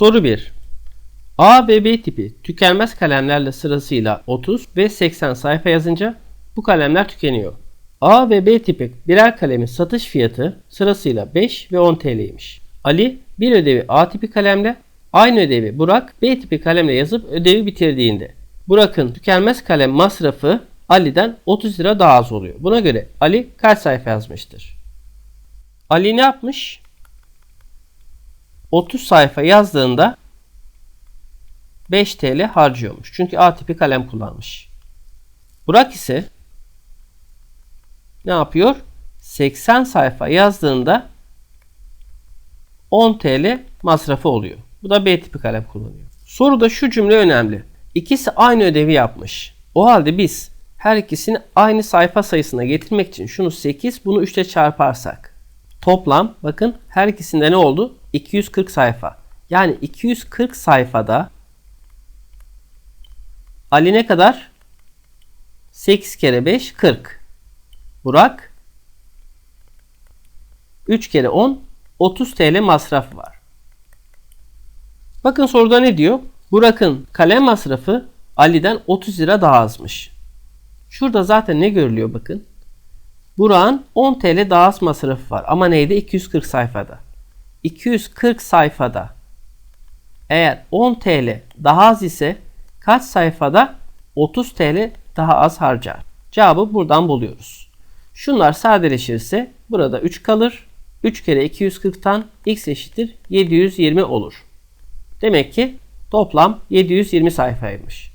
Soru 1. A ve B tipi tükenmez kalemlerle sırasıyla 30 ve 80 sayfa yazınca bu kalemler tükeniyor. A ve B tipi birer kalemin satış fiyatı sırasıyla 5 ve 10 TL'ymiş. Ali bir ödevi A tipi kalemle, aynı ödevi Burak B tipi kalemle yazıp ödevi bitirdiğinde Burak'ın tükenmez kalem masrafı Ali'den 30 lira daha az oluyor. Buna göre Ali kaç sayfa yazmıştır? Ali ne yapmış? 30 sayfa yazdığında 5 TL harcıyormuş. Çünkü A tipi kalem kullanmış. Burak ise ne yapıyor? 80 sayfa yazdığında 10 TL masrafı oluyor. Bu da B tipi kalem kullanıyor. Soruda şu cümle önemli. İkisi aynı ödevi yapmış. O halde biz her ikisini aynı sayfa sayısına getirmek için şunu 8 bunu 3 ile çarparsak toplam bakın her ikisinde ne oldu? 240 sayfa. Yani 240 sayfada Ali ne kadar? 8 kere 5 40. Burak 3 kere 10 30 TL masraf var. Bakın soruda ne diyor? Burak'ın kalem masrafı Ali'den 30 lira daha azmış. Şurada zaten ne görülüyor bakın. Burak'ın 10 TL daha az masrafı var. Ama neydi? 240 sayfada. 240 sayfada eğer 10 TL daha az ise kaç sayfada 30 TL daha az harcar? Cevabı buradan buluyoruz. Şunlar sadeleşirse burada 3 kalır. 3 kere 240'tan x eşittir 720 olur. Demek ki toplam 720 sayfaymış.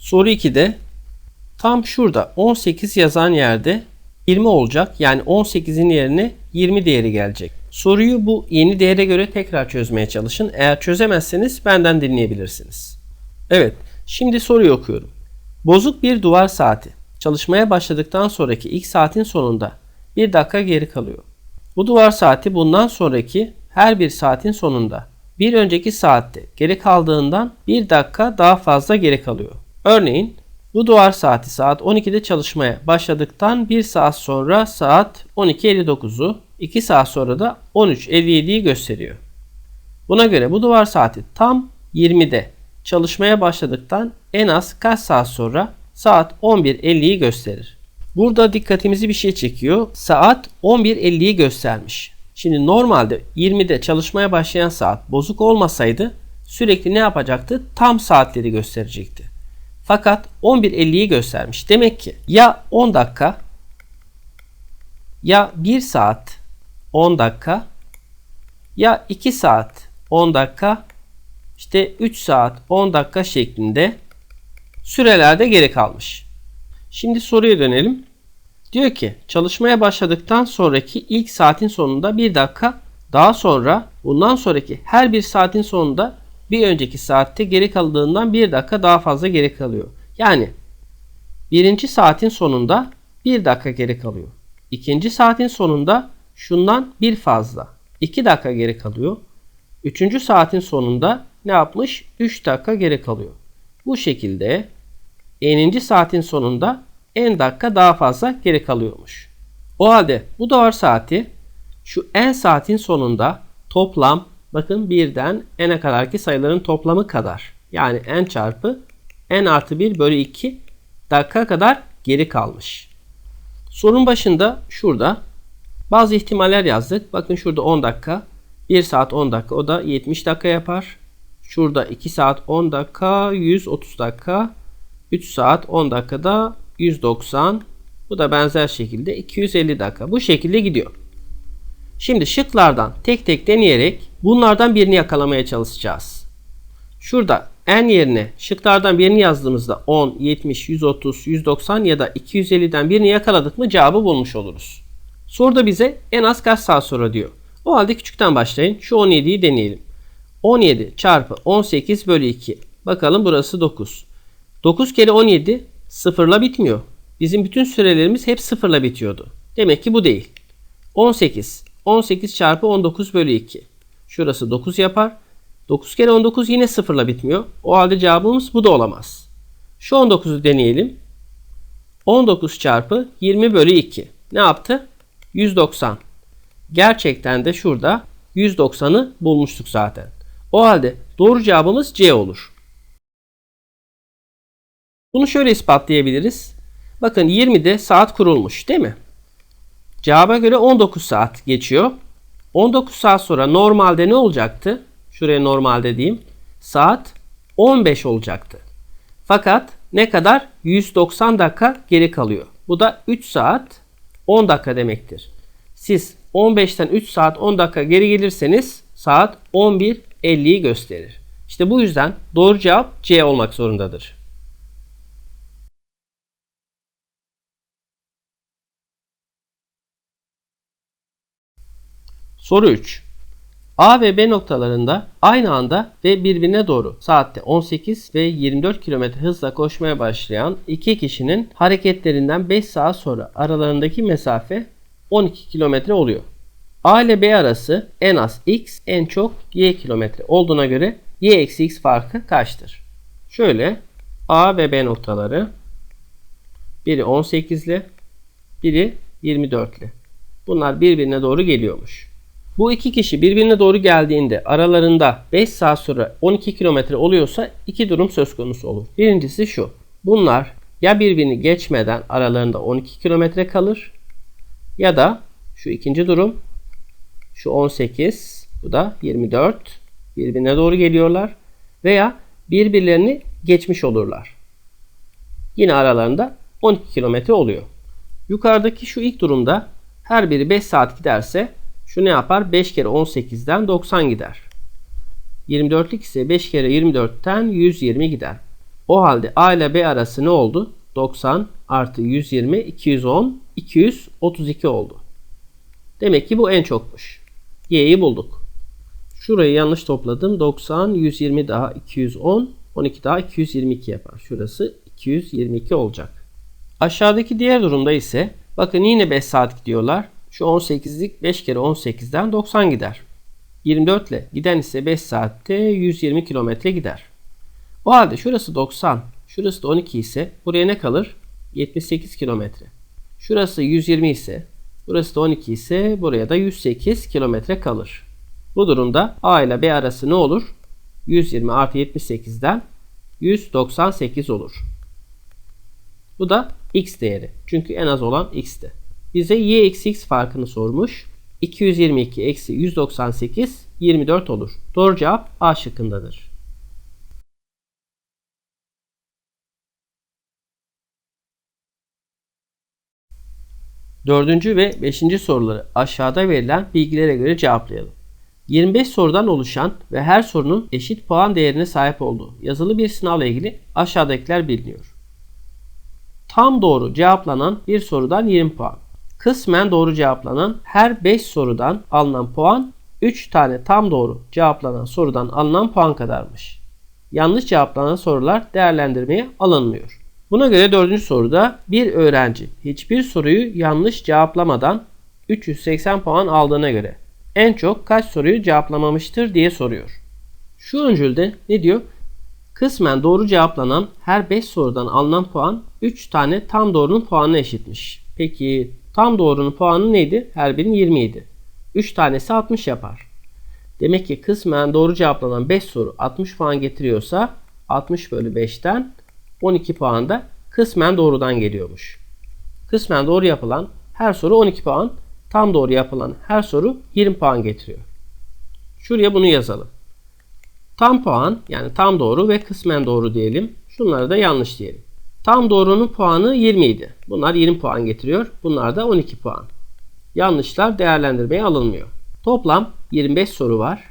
Soru 2'de tam şurada 18 yazan yerde 20 olacak. Yani 18'in yerine 20 değeri gelecek. Soruyu bu yeni değere göre tekrar çözmeye çalışın. Eğer çözemezseniz benden dinleyebilirsiniz. Evet, şimdi soruyu okuyorum. Bozuk bir duvar saati. Çalışmaya başladıktan sonraki ilk saatin sonunda bir dakika geri kalıyor. Bu duvar saati bundan sonraki her bir saatin sonunda bir önceki saatte geri kaldığından bir dakika daha fazla geri kalıyor. Örneğin bu duvar saati saat 12'de çalışmaya başladıktan 1 saat sonra saat 12.59'u, 2 saat sonra da 13.57'yi gösteriyor. Buna göre bu duvar saati tam 20'de çalışmaya başladıktan en az kaç saat sonra saat 11.50'yi gösterir. Burada dikkatimizi bir şey çekiyor. Saat 11.50'yi göstermiş. Şimdi normalde 20'de çalışmaya başlayan saat bozuk olmasaydı sürekli ne yapacaktı? Tam saatleri gösterecekti. Fakat 11.50'yi göstermiş. Demek ki ya 10 dakika ya 1 saat 10 dakika ya 2 saat 10 dakika işte 3 saat 10 dakika şeklinde sürelerde geri kalmış. Şimdi soruya dönelim. Diyor ki çalışmaya başladıktan sonraki ilk saatin sonunda 1 dakika daha sonra bundan sonraki her bir saatin sonunda bir önceki saatte geri kaldığından 1 dakika daha fazla geri kalıyor. Yani birinci saatin sonunda 1 dakika geri kalıyor. İkinci saatin sonunda şundan bir fazla 2 dakika geri kalıyor. Üçüncü saatin sonunda ne yapmış? 3 dakika geri kalıyor. Bu şekilde eninci saatin sonunda en dakika daha fazla geri kalıyormuş. O halde bu duvar saati şu en saatin sonunda toplam bakın birden n'e kadarki sayıların toplamı kadar. Yani n çarpı n artı 1 bölü 2 dakika kadar geri kalmış. Sorun başında şurada bazı ihtimaller yazdık. Bakın şurada 10 dakika, 1 saat 10 dakika o da 70 dakika yapar. Şurada 2 saat 10 dakika, 130 dakika, 3 saat 10 dakikada 190. Bu da benzer şekilde 250 dakika. Bu şekilde gidiyor. Şimdi şıklardan tek tek deneyerek bunlardan birini yakalamaya çalışacağız. Şurada n yerine şıklardan birini yazdığımızda 10, 70, 130, 190 ya da 250'den birini yakaladık mı cevabı bulmuş oluruz. Soruda bize en az kaç saat sonra diyor. O halde küçükten başlayın. Şu 17'yi deneyelim. 17 çarpı 18 bölü 2. Bakalım burası 9. 9 kere 17 sıfırla bitmiyor. Bizim bütün sürelerimiz hep sıfırla bitiyordu. Demek ki bu değil. 18. 18 çarpı 19 bölü 2. Şurası 9 yapar. 9 kere 19 yine sıfırla bitmiyor. O halde cevabımız bu da olamaz. Şu 19'u deneyelim. 19 çarpı 20 bölü 2. Ne yaptı? 190. Gerçekten de şurada 190'ı bulmuştuk zaten. O halde doğru cevabımız C olur. Bunu şöyle ispatlayabiliriz. Bakın 20'de saat kurulmuş değil mi? Cevaba göre 19 saat geçiyor. 19 saat sonra normalde ne olacaktı? Şuraya normalde diyeyim. Saat 15 olacaktı. Fakat ne kadar? 190 dakika geri kalıyor. Bu da 3 saat 10 dakika demektir. Siz 15'ten 3 saat 10 dakika geri gelirseniz saat 11.50'yi gösterir. İşte bu yüzden doğru cevap C olmak zorundadır. Soru 3. A ve B noktalarında aynı anda ve birbirine doğru saatte 18 ve 24 km hızla koşmaya başlayan iki kişinin hareketlerinden 5 saat sonra aralarındaki mesafe 12 km oluyor. A ile B arası en az x en çok y kilometre olduğuna göre y eksi x farkı kaçtır? Şöyle A ve B noktaları biri 18'li biri 24'li. Bunlar birbirine doğru geliyormuş. Bu iki kişi birbirine doğru geldiğinde aralarında 5 saat sonra 12 kilometre oluyorsa iki durum söz konusu olur. Birincisi şu. Bunlar ya birbirini geçmeden aralarında 12 kilometre kalır ya da şu ikinci durum şu 18 bu da 24 birbirine doğru geliyorlar veya birbirlerini geçmiş olurlar. Yine aralarında 12 kilometre oluyor. Yukarıdaki şu ilk durumda her biri 5 saat giderse şu ne yapar? 5 kere 18'den 90 gider. 24'lük ise 5 kere 24'ten 120 gider. O halde A ile B arası ne oldu? 90 artı 120 210 232 oldu. Demek ki bu en çokmuş. Y'yi bulduk. Şurayı yanlış topladım. 90, 120 daha 210, 12 daha 222 yapar. Şurası 222 olacak. Aşağıdaki diğer durumda ise bakın yine 5 saat gidiyorlar. Şu 18'lik 5 kere 18'den 90 gider. 24 ile giden ise 5 saatte 120 kilometre gider. O halde şurası 90, şurası da 12 ise buraya ne kalır? 78 kilometre. Şurası 120 ise, burası da 12 ise buraya da 108 kilometre kalır. Bu durumda A ile B arası ne olur? 120 artı 78'den 198 olur. Bu da x değeri. Çünkü en az olan x'ti. Bize y eksi x farkını sormuş. 222 eksi 198 24 olur. Doğru cevap A şıkkındadır. Dördüncü ve beşinci soruları aşağıda verilen bilgilere göre cevaplayalım. 25 sorudan oluşan ve her sorunun eşit puan değerine sahip olduğu yazılı bir sınavla ilgili aşağıdakiler biliniyor. Tam doğru cevaplanan bir sorudan 20 puan. Kısmen doğru cevaplanan her 5 sorudan alınan puan 3 tane tam doğru cevaplanan sorudan alınan puan kadarmış. Yanlış cevaplanan sorular değerlendirmeye alınmıyor. Buna göre dördüncü soruda bir öğrenci hiçbir soruyu yanlış cevaplamadan 380 puan aldığına göre en çok kaç soruyu cevaplamamıştır diye soruyor. Şu öncülde ne diyor? Kısmen doğru cevaplanan her 5 sorudan alınan puan 3 tane tam doğrunun puanına eşitmiş. Peki Tam doğrunun puanı neydi? Her birinin 20 idi. 3 tanesi 60 yapar. Demek ki kısmen doğru cevaplanan 5 soru 60 puan getiriyorsa 60 bölü 5'ten 12 puan da kısmen doğrudan geliyormuş. Kısmen doğru yapılan her soru 12 puan, tam doğru yapılan her soru 20 puan getiriyor. Şuraya bunu yazalım. Tam puan yani tam doğru ve kısmen doğru diyelim. Şunları da yanlış diyelim. Tam doğrunun puanı 20 idi. Bunlar 20 puan getiriyor. Bunlar da 12 puan. Yanlışlar değerlendirmeye alınmıyor. Toplam 25 soru var.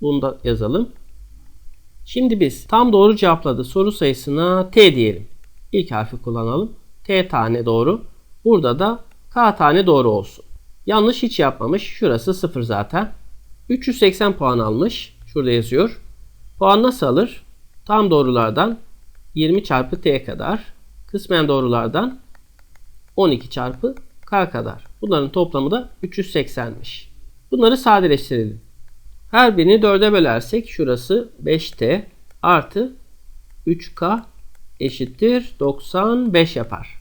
Bunu da yazalım. Şimdi biz tam doğru cevapladı soru sayısına T diyelim. İlk harfi kullanalım. T tane doğru. Burada da K tane doğru olsun. Yanlış hiç yapmamış. Şurası 0 zaten. 380 puan almış. Şurada yazıyor. Puan nasıl alır? Tam doğrulardan 20 çarpı t kadar. Kısmen doğrulardan 12 çarpı k kadar. Bunların toplamı da 380'miş. Bunları sadeleştirelim. Her birini 4'e bölersek şurası 5t artı 3k eşittir 95 yapar.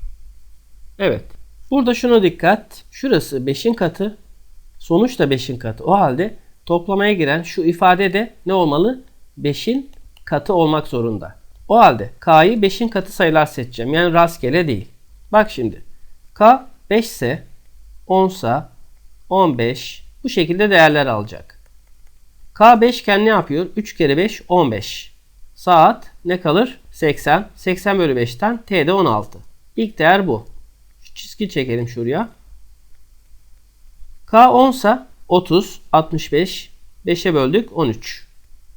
Evet. Burada şuna dikkat. Şurası 5'in katı. Sonuç da 5'in katı. O halde toplamaya giren şu ifade de ne olmalı? 5'in katı olmak zorunda. O halde K'yı 5'in katı sayılar seçeceğim. Yani rastgele değil. Bak şimdi. K 5 ise 10 ise 15 bu şekilde değerler alacak. K 5 iken ne yapıyor? 3 kere 5 15. Saat ne kalır? 80. 80 bölü 5'ten T'de 16. İlk değer bu. Şu çizgi çekelim şuraya. K 10 ise 30, 65, 5'e böldük 13.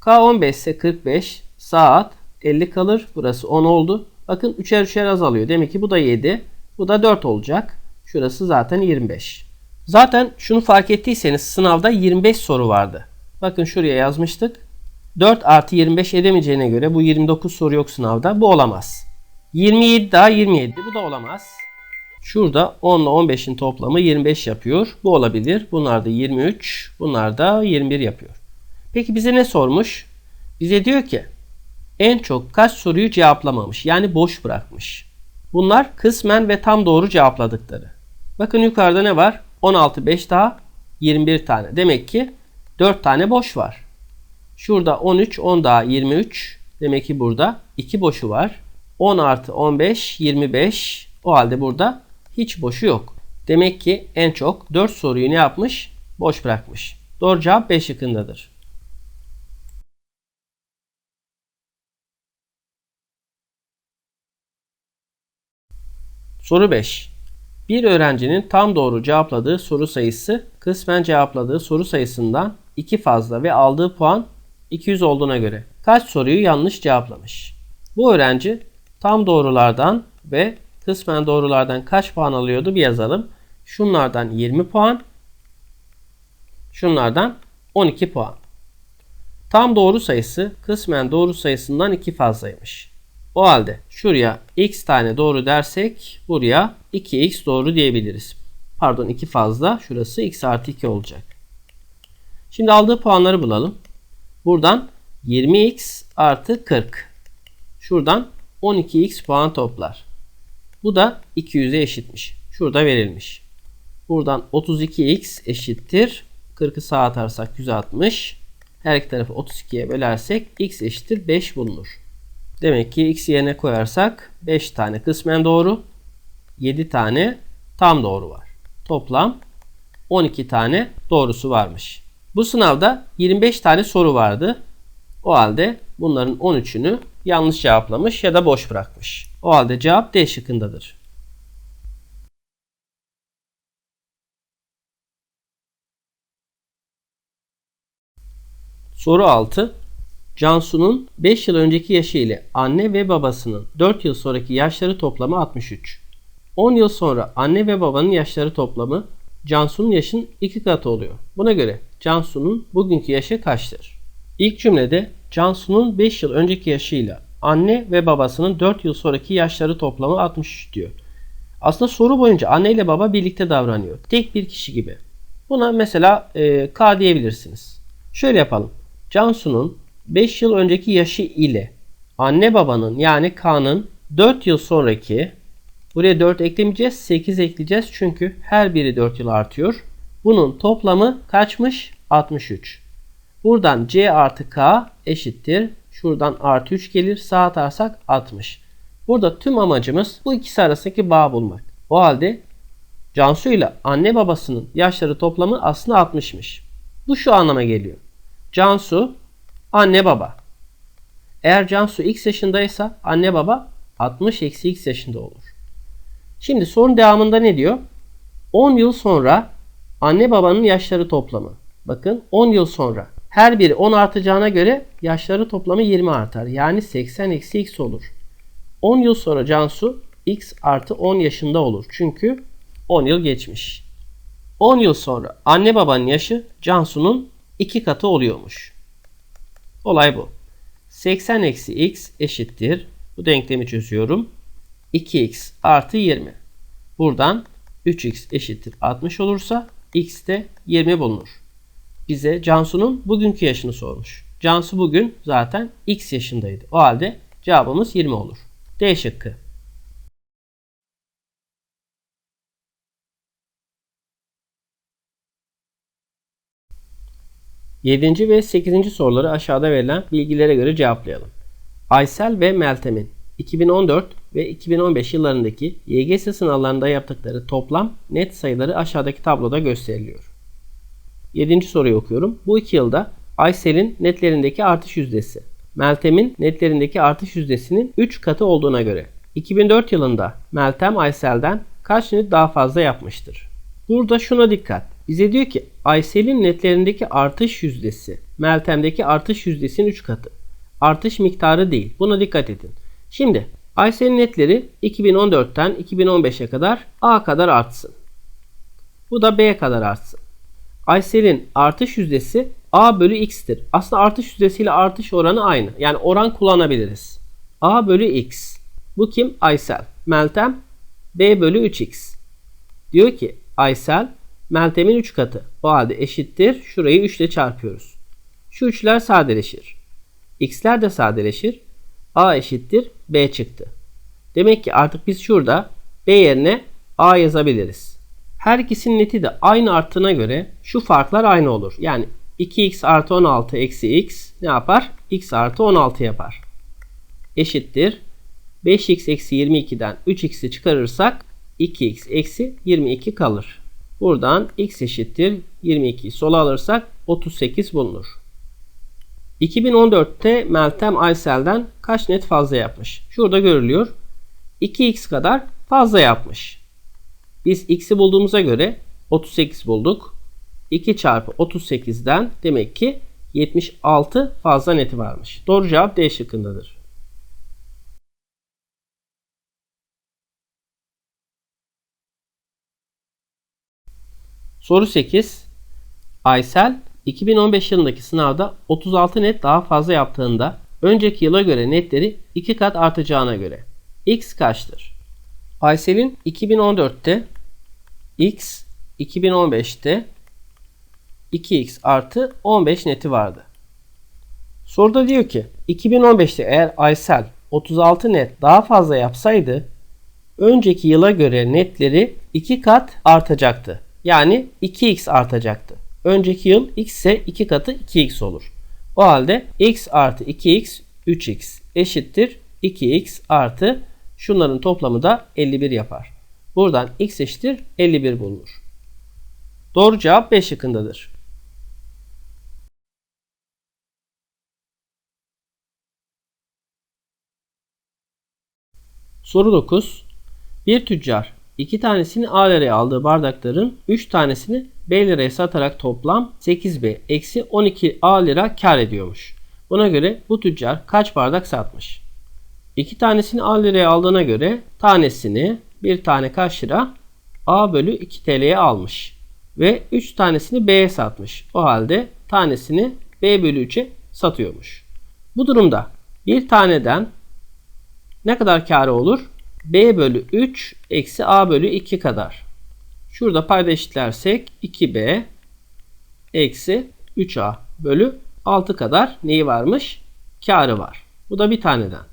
K 15 ise 45, saat 50 kalır. Burası 10 oldu. Bakın 3'er 3'er azalıyor. Demek ki bu da 7, bu da 4 olacak. Şurası zaten 25. Zaten şunu fark ettiyseniz sınavda 25 soru vardı. Bakın şuraya yazmıştık. 4 artı 25 edemeyeceğine göre bu 29 soru yok sınavda. Bu olamaz. 27 daha 27. Bu da olamaz. Şurada 10 ile 15'in toplamı 25 yapıyor. Bu olabilir. Bunlar da 23. Bunlar da 21 yapıyor. Peki bize ne sormuş? Bize diyor ki en çok kaç soruyu cevaplamamış. Yani boş bırakmış. Bunlar kısmen ve tam doğru cevapladıkları. Bakın yukarıda ne var? 16 5 daha 21 tane. Demek ki 4 tane boş var. Şurada 13 10 daha 23. Demek ki burada 2 boşu var. 10 artı 15 25. O halde burada hiç boşu yok. Demek ki en çok 4 soruyu ne yapmış? Boş bırakmış. Doğru cevap B şıkkındadır. Soru 5. Bir öğrencinin tam doğru cevapladığı soru sayısı kısmen cevapladığı soru sayısından 2 fazla ve aldığı puan 200 olduğuna göre kaç soruyu yanlış cevaplamış? Bu öğrenci tam doğrulardan ve kısmen doğrulardan kaç puan alıyordu bir yazalım. Şunlardan 20 puan, şunlardan 12 puan. Tam doğru sayısı kısmen doğru sayısından 2 fazlaymış. O halde şuraya x tane doğru dersek buraya 2x doğru diyebiliriz. Pardon 2 fazla. Şurası x artı 2 olacak. Şimdi aldığı puanları bulalım. Buradan 20x artı 40. Şuradan 12x puan toplar. Bu da 200'e eşitmiş. Şurada verilmiş. Buradan 32x eşittir. 40'ı sağa atarsak 160. Her iki tarafı 32'ye bölersek x eşittir 5 bulunur. Demek ki x yerine koyarsak 5 tane kısmen doğru, 7 tane tam doğru var. Toplam 12 tane doğrusu varmış. Bu sınavda 25 tane soru vardı. O halde bunların 13'ünü yanlış cevaplamış ya da boş bırakmış. O halde cevap D şıkkındadır. Soru 6. Cansu'nun 5 yıl önceki yaşı ile anne ve babasının 4 yıl sonraki yaşları toplamı 63. 10 yıl sonra anne ve babanın yaşları toplamı Cansu'nun yaşının 2 katı oluyor. Buna göre Cansu'nun bugünkü yaşı kaçtır? İlk cümlede Cansu'nun 5 yıl önceki yaşıyla anne ve babasının 4 yıl sonraki yaşları toplamı 63 diyor. Aslında soru boyunca anne ile baba birlikte davranıyor. Tek bir kişi gibi. Buna mesela e, K diyebilirsiniz. Şöyle yapalım. Cansu'nun 5 yıl önceki yaşı ile anne babanın yani K'nın 4 yıl sonraki buraya 4 eklemeyeceğiz 8 ekleyeceğiz çünkü her biri 4 yıl artıyor. Bunun toplamı kaçmış? 63. Buradan C artı K eşittir. Şuradan artı 3 gelir. Sağ atarsak 60. Burada tüm amacımız bu ikisi arasındaki bağ bulmak. O halde Cansu ile anne babasının yaşları toplamı aslında 60'mış. Bu şu anlama geliyor. Cansu anne baba. Eğer Cansu x yaşındaysa anne baba 60 eksi x yaşında olur. Şimdi sorun devamında ne diyor? 10 yıl sonra anne babanın yaşları toplamı. Bakın 10 yıl sonra. Her biri 10 artacağına göre yaşları toplamı 20 artar. Yani 80 eksi x olur. 10 yıl sonra Cansu x artı 10 yaşında olur. Çünkü 10 yıl geçmiş. 10 yıl sonra anne babanın yaşı Cansu'nun 2 katı oluyormuş. Olay bu. 80 eksi x eşittir. Bu denklemi çözüyorum. 2x artı 20. Buradan 3x eşittir 60 olursa x de 20 bulunur. Bize Cansu'nun bugünkü yaşını sormuş. Cansu bugün zaten x yaşındaydı. O halde cevabımız 20 olur. D şıkkı. 7. ve 8. soruları aşağıda verilen bilgilere göre cevaplayalım. Aysel ve Meltem'in 2014 ve 2015 yıllarındaki YGS sınavlarında yaptıkları toplam net sayıları aşağıdaki tabloda gösteriliyor. 7. soruyu okuyorum. Bu iki yılda Aysel'in netlerindeki artış yüzdesi, Meltem'in netlerindeki artış yüzdesinin 3 katı olduğuna göre 2004 yılında Meltem Aysel'den kaç net daha fazla yapmıştır? Burada şuna dikkat. Bize diyor ki Aysel'in netlerindeki artış yüzdesi Meltem'deki artış yüzdesinin 3 katı. Artış miktarı değil. Buna dikkat edin. Şimdi Aysel'in netleri 2014'ten 2015'e kadar A kadar artsın. Bu da B kadar artsın. Aysel'in artış yüzdesi A bölü X'tir. Aslında artış yüzdesiyle artış oranı aynı. Yani oran kullanabiliriz. A bölü X. Bu kim? Aysel. Meltem B bölü 3X. Diyor ki Aysel Meltem'in 3 katı. O halde eşittir. Şurayı 3 ile çarpıyoruz. Şu üçler sadeleşir. X'ler de sadeleşir. A eşittir B çıktı. Demek ki artık biz şurada B yerine A yazabiliriz. Her ikisinin neti de aynı arttığına göre şu farklar aynı olur. Yani 2x artı 16 eksi x ne yapar? x artı 16 yapar. Eşittir. 5x eksi 22'den 3x'i çıkarırsak 2x eksi 22 kalır. Buradan x eşittir 22'yi sola alırsak 38 bulunur. 2014'te Meltem Aysel'den kaç net fazla yapmış? Şurada görülüyor. 2x kadar fazla yapmış. Biz x'i bulduğumuza göre 38 bulduk. 2 çarpı 38'den demek ki 76 fazla neti varmış. Doğru cevap D şıkkındadır. Soru 8. Aysel 2015 yılındaki sınavda 36 net daha fazla yaptığında önceki yıla göre netleri 2 kat artacağına göre x kaçtır? Aysel'in 2014'te x 2015'te 2x artı 15 neti vardı. Soruda diyor ki 2015'te eğer Aysel 36 net daha fazla yapsaydı önceki yıla göre netleri 2 kat artacaktı. Yani 2x artacaktı. Önceki yıl x ise 2 katı 2x olur. O halde x artı 2x 3x eşittir 2x artı şunların toplamı da 51 yapar. Buradan x eşittir 51 bulunur. Doğru cevap B şıkkındadır. Soru 9. Bir tüccar iki tanesini A liraya aldığı bardakların 3 tanesini B liraya satarak toplam 8B eksi 12 A lira kar ediyormuş. Buna göre bu tüccar kaç bardak satmış? İki tanesini A liraya aldığına göre tanesini bir tane kaç lira? A bölü 2 TL'ye almış. Ve 3 tanesini B'ye satmış. O halde tanesini B bölü 3'e satıyormuş. Bu durumda bir taneden ne kadar karı olur? B bölü 3 eksi A bölü 2 kadar. Şurada payda eşitlersek 2B eksi 3A bölü 6 kadar neyi varmış? Karı var. Bu da bir taneden.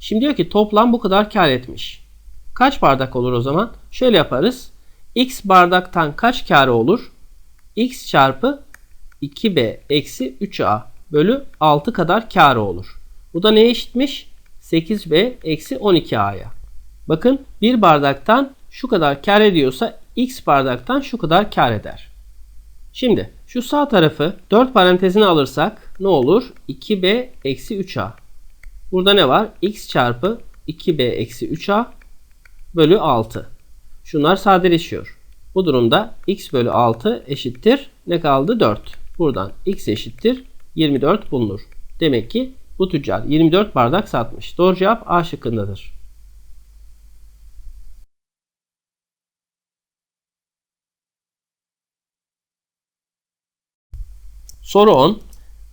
Şimdi diyor ki toplam bu kadar kar etmiş. Kaç bardak olur o zaman? Şöyle yaparız. X bardaktan kaç karı olur? X çarpı 2B eksi 3A bölü 6 kadar karı olur. Bu da neye eşitmiş? 8B eksi 12A'ya. Bakın bir bardaktan şu kadar kar ediyorsa x bardaktan şu kadar kar eder. Şimdi şu sağ tarafı 4 parantezine alırsak ne olur? 2b eksi 3a. Burada ne var? x çarpı 2b eksi 3a bölü 6. Şunlar sadeleşiyor. Bu durumda x bölü 6 eşittir. Ne kaldı? 4. Buradan x eşittir 24 bulunur. Demek ki bu tüccar 24 bardak satmış. Doğru cevap A şıkkındadır. Soru 10.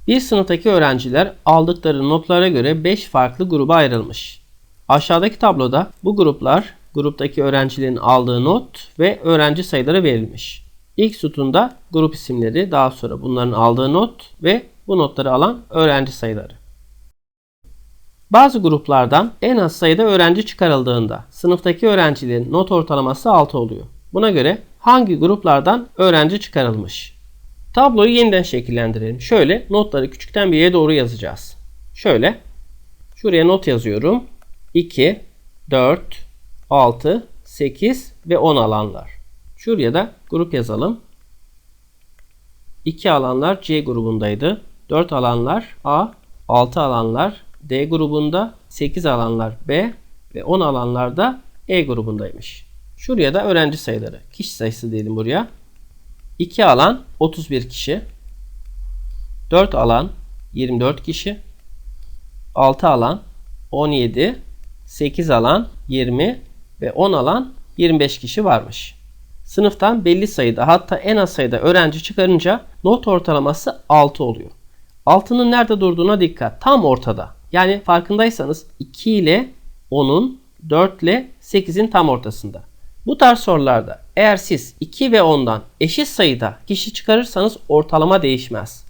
Bir sınıftaki öğrenciler aldıkları notlara göre 5 farklı gruba ayrılmış. Aşağıdaki tabloda bu gruplar gruptaki öğrencilerin aldığı not ve öğrenci sayıları verilmiş. İlk sütunda grup isimleri, daha sonra bunların aldığı not ve bu notları alan öğrenci sayıları. Bazı gruplardan en az sayıda öğrenci çıkarıldığında sınıftaki öğrencilerin not ortalaması 6 oluyor. Buna göre hangi gruplardan öğrenci çıkarılmış? Tabloyu yeniden şekillendirelim. Şöyle notları küçükten büyüğe doğru yazacağız. Şöyle. Şuraya not yazıyorum. 2, 4, 6, 8 ve 10 alanlar. Şuraya da grup yazalım. 2 alanlar C grubundaydı. 4 alanlar A, 6 alanlar D grubunda, 8 alanlar B ve 10 alanlar da E grubundaymış. Şuraya da öğrenci sayıları. Kişi sayısı diyelim buraya. 2 alan 31 kişi. 4 alan 24 kişi. 6 alan 17, 8 alan 20 ve 10 alan 25 kişi varmış. Sınıftan belli sayıda hatta en az sayıda öğrenci çıkarınca not ortalaması 6 oluyor. 6'nın nerede durduğuna dikkat. Tam ortada. Yani farkındaysanız 2 ile 10'un 4 ile 8'in tam ortasında. Bu tarz sorularda eğer siz 2 ve 10'dan eşit sayıda kişi çıkarırsanız ortalama değişmez.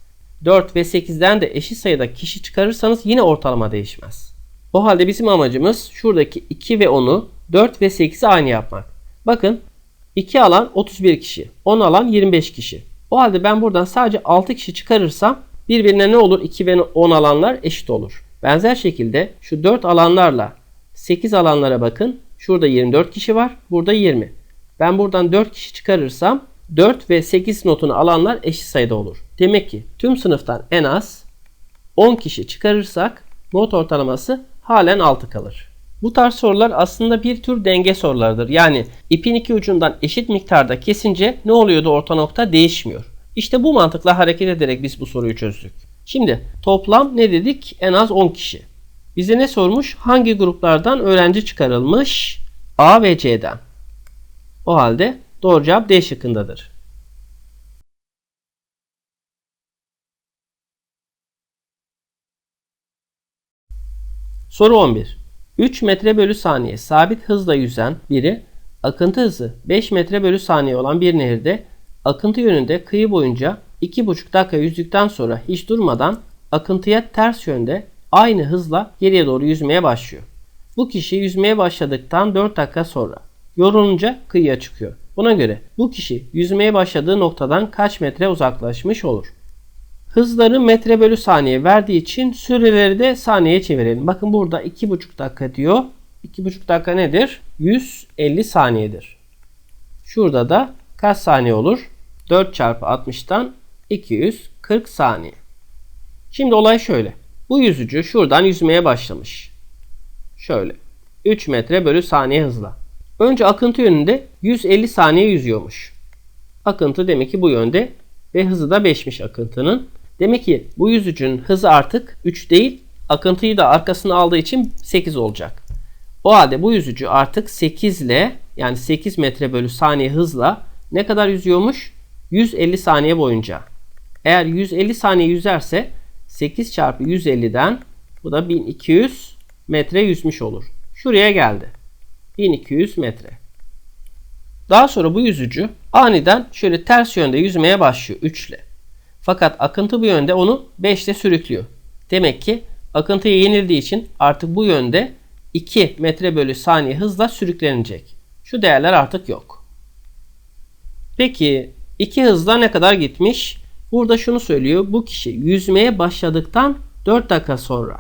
4 ve 8'den de eşit sayıda kişi çıkarırsanız yine ortalama değişmez. O halde bizim amacımız şuradaki 2 ve 10'u 4 ve 8'i aynı yapmak. Bakın 2 alan 31 kişi, 10 alan 25 kişi. O halde ben buradan sadece 6 kişi çıkarırsam birbirine ne olur? 2 ve 10 alanlar eşit olur. Benzer şekilde şu 4 alanlarla 8 alanlara bakın. Şurada 24 kişi var. Burada 20. Ben buradan 4 kişi çıkarırsam 4 ve 8 notunu alanlar eşit sayıda olur. Demek ki tüm sınıftan en az 10 kişi çıkarırsak not ortalaması halen 6 kalır. Bu tarz sorular aslında bir tür denge sorularıdır. Yani ipin iki ucundan eşit miktarda kesince ne oluyordu orta nokta değişmiyor. İşte bu mantıkla hareket ederek biz bu soruyu çözdük. Şimdi toplam ne dedik? En az 10 kişi. Bize ne sormuş? Hangi gruplardan öğrenci çıkarılmış? A ve C'den. O halde doğru cevap D şıkkındadır. Soru 11. 3 metre bölü saniye sabit hızla yüzen biri akıntı hızı 5 metre bölü saniye olan bir nehirde akıntı yönünde kıyı boyunca 2,5 dakika yüzdükten sonra hiç durmadan akıntıya ters yönde aynı hızla geriye doğru yüzmeye başlıyor. Bu kişi yüzmeye başladıktan 4 dakika sonra yorulunca kıyıya çıkıyor. Buna göre bu kişi yüzmeye başladığı noktadan kaç metre uzaklaşmış olur? Hızları metre bölü saniye verdiği için süreleri de saniyeye çevirelim. Bakın burada 2,5 dakika diyor. 2,5 dakika nedir? 150 saniyedir. Şurada da kaç saniye olur? 4 çarpı 60'tan 240 saniye. Şimdi olay şöyle. Bu yüzücü şuradan yüzmeye başlamış. Şöyle. 3 metre bölü saniye hızla. Önce akıntı yönünde 150 saniye yüzüyormuş. Akıntı demek ki bu yönde ve hızı da 5'miş akıntının. Demek ki bu yüzücünün hızı artık 3 değil, akıntıyı da arkasına aldığı için 8 olacak. O halde bu yüzücü artık 8 ile yani 8 metre bölü saniye hızla ne kadar yüzüyormuş? 150 saniye boyunca. Eğer 150 saniye yüzerse 8 çarpı 150'den bu da 1200 metre yüzmüş olur. Şuraya geldi. 1200 metre. Daha sonra bu yüzücü aniden şöyle ters yönde yüzmeye başlıyor 3 ile. Fakat akıntı bu yönde onu 5 ile sürüklüyor. Demek ki akıntıya yenildiği için artık bu yönde 2 metre bölü saniye hızla sürüklenecek. Şu değerler artık yok. Peki 2 hızla ne kadar gitmiş? Burada şunu söylüyor. Bu kişi yüzmeye başladıktan 4 dakika sonra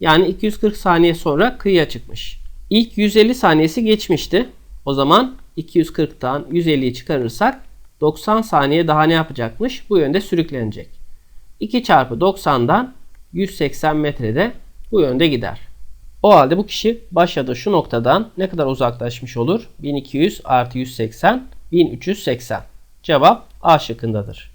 yani 240 saniye sonra kıyıya çıkmış. İlk 150 saniyesi geçmişti. O zaman 240'tan 150'yi çıkarırsak 90 saniye daha ne yapacakmış? Bu yönde sürüklenecek. 2 çarpı 90'dan 180 metrede bu yönde gider. O halde bu kişi başladığı şu noktadan ne kadar uzaklaşmış olur? 1200 artı 180 1380. Cevap A şıkkındadır.